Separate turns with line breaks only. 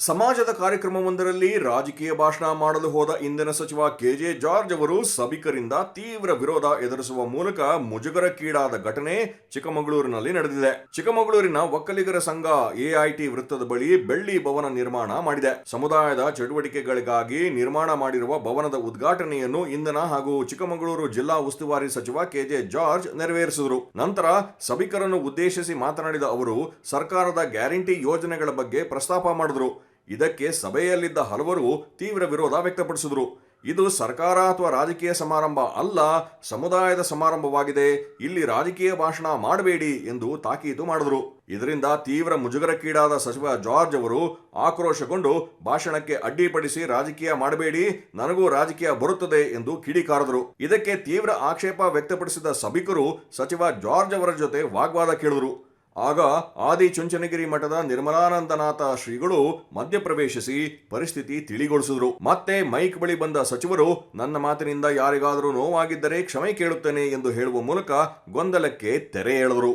ಸಮಾಜದ ಕಾರ್ಯಕ್ರಮವೊಂದರಲ್ಲಿ ರಾಜಕೀಯ ಭಾಷಣ ಮಾಡಲು ಹೋದ ಇಂಧನ ಸಚಿವ ಕೆಜೆ ಜಾರ್ಜ್ ಅವರು ಸಭಿಕರಿಂದ ತೀವ್ರ ವಿರೋಧ ಎದುರಿಸುವ ಮೂಲಕ ಮುಜುಗರಕ್ಕೀಡಾದ ಘಟನೆ ಚಿಕ್ಕಮಗಳೂರಿನಲ್ಲಿ ನಡೆದಿದೆ. ಚಿಕ್ಕಮಗಳೂರಿನ ಒಕ್ಕಲಿಗರ ಸಂಘ ಎಐಟಿ ವೃತ್ತದ ಬಳಿ ಬೆಳ್ಳಿ ಭವನ ನಿರ್ಮಾಣ ಮಾಡಿದೆ. ಸಮುದಾಯದ ಚಟುವಟಿಕೆಗಳಿಗಾಗಿ ನಿರ್ಮಾಣ ಮಾಡಿರುವ ಭವನದ ಉದ್ಘಾಟನೆಯನ್ನು ಇಂಧನ ಹಾಗೂ ಚಿಕ್ಕಮಗಳೂರು ಜಿಲ್ಲಾ ಉಸ್ತುವಾರಿ ಸಚಿವ ಕೆಜೆ ಜಾರ್ಜ್ ನೆರವೇರಿಸಿದರು. ನಂತರ ಸಭಿಕರನ್ನು ಉದ್ದೇಶಿಸಿ ಮಾತನಾಡಿದ ಅವರು, ಸರ್ಕಾರದ ಗ್ಯಾರಂಟಿ ಯೋಜನೆಗಳ ಬಗ್ಗೆ ಪ್ರಸ್ತಾಪ ಮಾಡಿದರು. ಇದಕ್ಕೆ ಸಭೆಯಲ್ಲಿದ್ದ ಹಲವರು ತೀವ್ರ ವಿರೋಧ ವ್ಯಕ್ತಪಡಿಸಿದರು. ಇದು ಸರ್ಕಾರ ಅಥವಾ ರಾಜಕೀಯ ಸಮಾರಂಭ ಅಲ್ಲ, ಸಮುದಾಯದ ಸಮಾರಂಭವಾಗಿದೆ. ಇಲ್ಲಿ ರಾಜಕೀಯ ಭಾಷಣ ಮಾಡಬೇಡಿ ಎಂದು ತಾಕೀತು ಮಾಡಿದರು. ಇದರಿಂದ ತೀವ್ರ ಮುಜುಗರಕ್ಕೀಡಾದ ಸಚಿವ ಜಾರ್ಜ್ ಅವರು ಆಕ್ರೋಶಗೊಂಡು ಭಾಷಣಕ್ಕೆ ಅಡ್ಡಿಪಡಿಸಿ ರಾಜಕೀಯ ಮಾಡಬೇಡಿ, ನನಗೂ ರಾಜಕೀಯ ಬರುತ್ತದೆ ಎಂದು ಕಿಡಿಕಾರದರು. ಇದಕ್ಕೆ ತೀವ್ರ ಆಕ್ಷೇಪ ವ್ಯಕ್ತಪಡಿಸಿದ ಸಭಿಕರು ಸಚಿವ ಜಾರ್ಜ್ ಅವರ ಜೊತೆ ವಾಗ್ವಾದ ಕೇಳಿದರು. ಆಗ ಆದಿ ಚುಂಚನಗಿರಿ ಮಠದ ನಿರ್ಮಲಾನಂದನಾಥ ಶ್ರೀಗಳು ಮಧ್ಯಪ್ರವೇಶಿಸಿ ಪರಿಸ್ಥಿತಿ ತಿಳಿಗೊಳಿಸಿದ್ರು. ಮತ್ತೆ ಮೈಕ್ ಬಳಿ ಬಂದ ಸಚಿವರು, ನನ್ನ ಮಾತಿನಿಂದ ಯಾರಿಗಾದರೂ ನೋವಾಗಿದ್ದರೆ ಕ್ಷಮೆ ಕೇಳುತ್ತೇನೆ ಎಂದು ಹೇಳುವ ಮೂಲಕ ಗೊಂದಲಕ್ಕೆ ತೆರೆ ಎಳೆದರು.